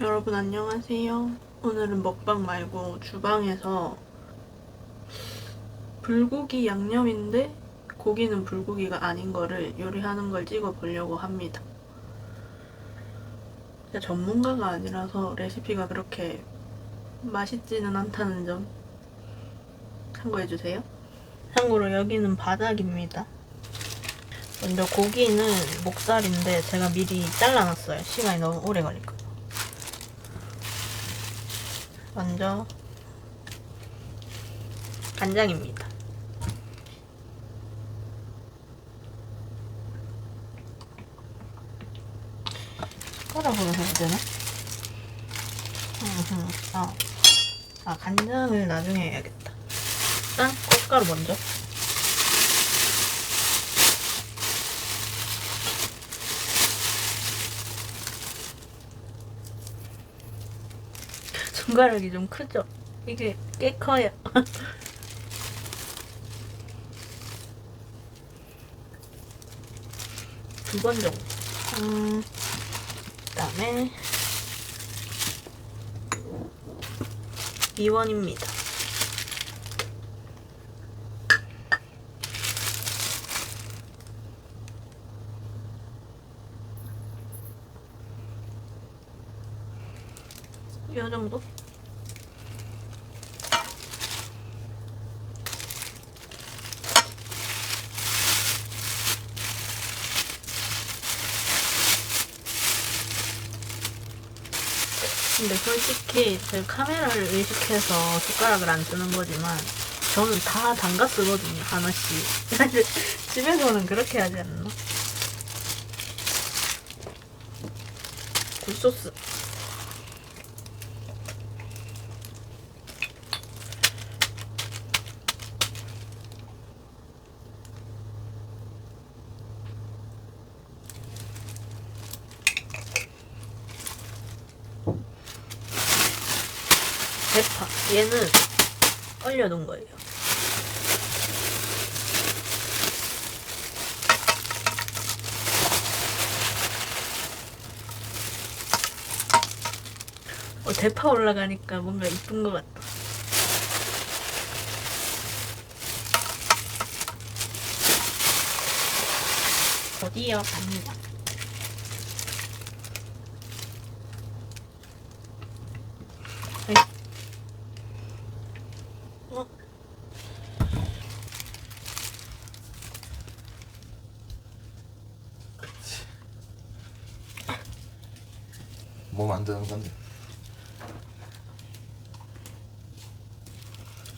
여러분 안녕하세요. 오늘은 먹방 말고 주방에서 불고기 양념인데 고기는 불고기가 아닌 거를 요리하는 걸 찍어 보려고 합니다. 전문가가 아니라서 레시피가 그렇게 맛있지는 않다는 점 참고해 주세요. 참고로 여기는 바닥입니다. 먼저 고기는 목살인데 제가 미리 잘라놨어요. 시간이 너무 오래 걸릴거든요. 먼저 간장입니다. 숟가락으로 해야 되나? 음흠, 아, 아 간장을 나중에 해야겠다. 일단 고춧가루 먼저. 손가락이 좀 크죠? 이게 꽤 커요. 두 번 정도. 음, 그 다음에 이원입니다. 이 정도? 근데 솔직히 제가 카메라를 의식해서 숟가락을 안 쓰는 거지만 저는 다 담가 쓰거든요 하나씩 집에서는 그렇게 하지 않나? 굴소스 대파 얘는 얼려둔 거예요. 어, 대파 올라가니까 뭔가 이쁜 것 같다. 어디요? 갑니다 아이. 어? 뭐 만드는 건데?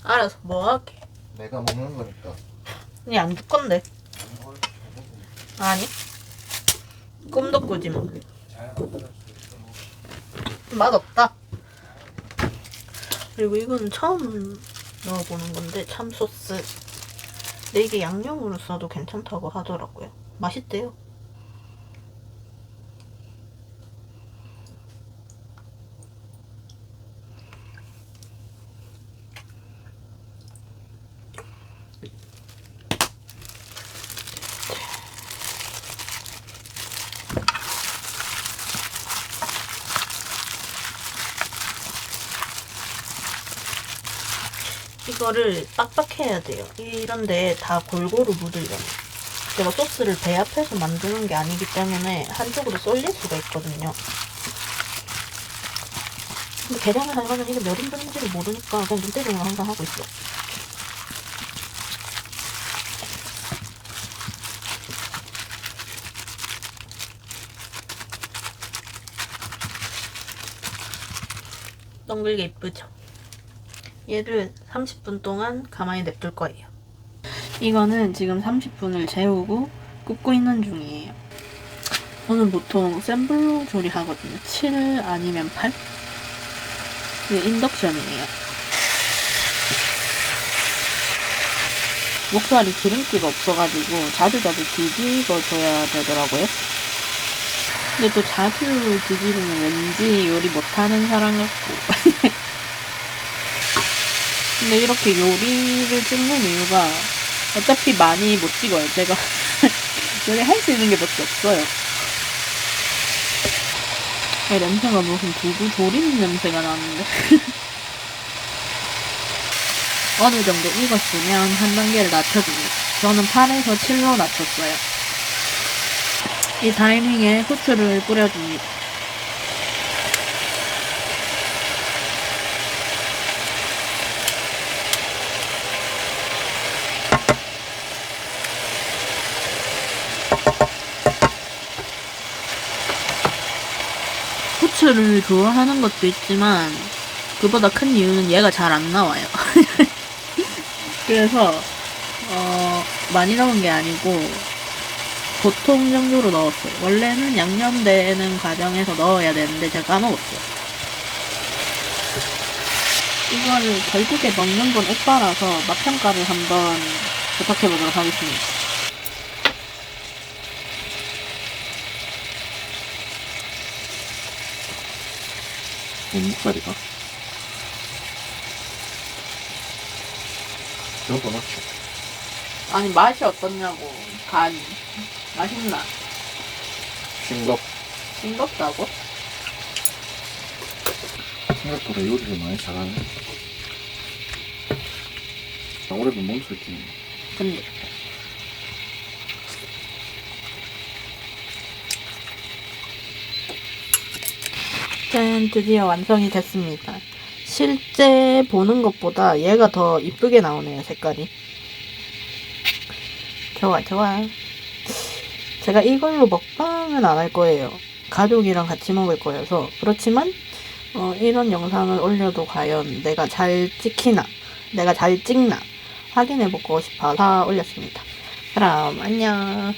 알아서 뭐 할게. 내가 먹는 거니까. 그냥 안줄 건데. 아니. 꿈도 꾸지 마 맛없다. 그리고 이거는 처음 넣어보는 건데 참소스. 근데 이게 양념으로 써도 괜찮다고 하더라고요. 맛있대요 이거를 빡빡해야 돼요. 이런데 다 골고루 묻으려면 제가 소스를 배합해서 만드는 게 아니기 때문에 한쪽으로 쏠릴 수가 있거든요. 근데 계량을 하려면 이게 몇 인분인지를 모르니까 그냥 눈대중으로 항상 하고 있어 동글게 이쁘죠? 얘를 30분 동안 가만히 냅둘 거예요. 이거는 지금 30분을 재우고 굽고 있는 중이에요. 저는 보통 센 불로 조리하거든요. 7 아니면 8? 이게 인덕션이에요. 목살이 기름기가 없어가지고 자주자주 뒤집어줘야 되더라고요. 근데 또 자주 뒤집으면 왠지 요리 못하는 사람 같고 근데 이렇게 요리를 찍는 이유가 어차피 많이 못 찍어요. 제가 요리 할 수 있는 게몇개 없어요. 이 냄새가 무슨 두부 조림 냄새가 나는데. 어느 정도 익었으면 한 단계를 낮춰줍니다. 저는 8에서 7로 낮췄어요. 이 타이밍에 후추를 뿌려줍니다. 후추를 좋아하는 것도 있지만 그보다 큰 이유는 얘가 잘 안 나와요. 그래서 어, 많이 넣은 게 아니고 보통 정도로 넣었어요. 원래는 양념되는 과정에서 넣어야 되는데 제가 까먹었어요. 이거를 결국에 먹는 건 오빠라서 맛평가를 한번 부탁해 보도록 하겠습니다. 목살이가? 저거 넣죠. 아니 맛이 어떻냐고 간이 맛있나? 싱겁. 싱겁다고? 생각보다 요리를 많이 잘하네. 아무래도 몸살기. 근데 짠 드디어 완성이 됐습니다. 실제 보는 것보다 얘가 더 이쁘게 나오네요 색깔이. 좋아 좋아. 제가 이걸로 먹방은 안 할 거예요. 가족이랑 같이 먹을 거여서 그렇지만 어, 이런 영상을 올려도 과연 내가 잘 찍히나 내가 잘 찍나 확인해 보고 싶어서 올렸습니다. 그럼 안녕.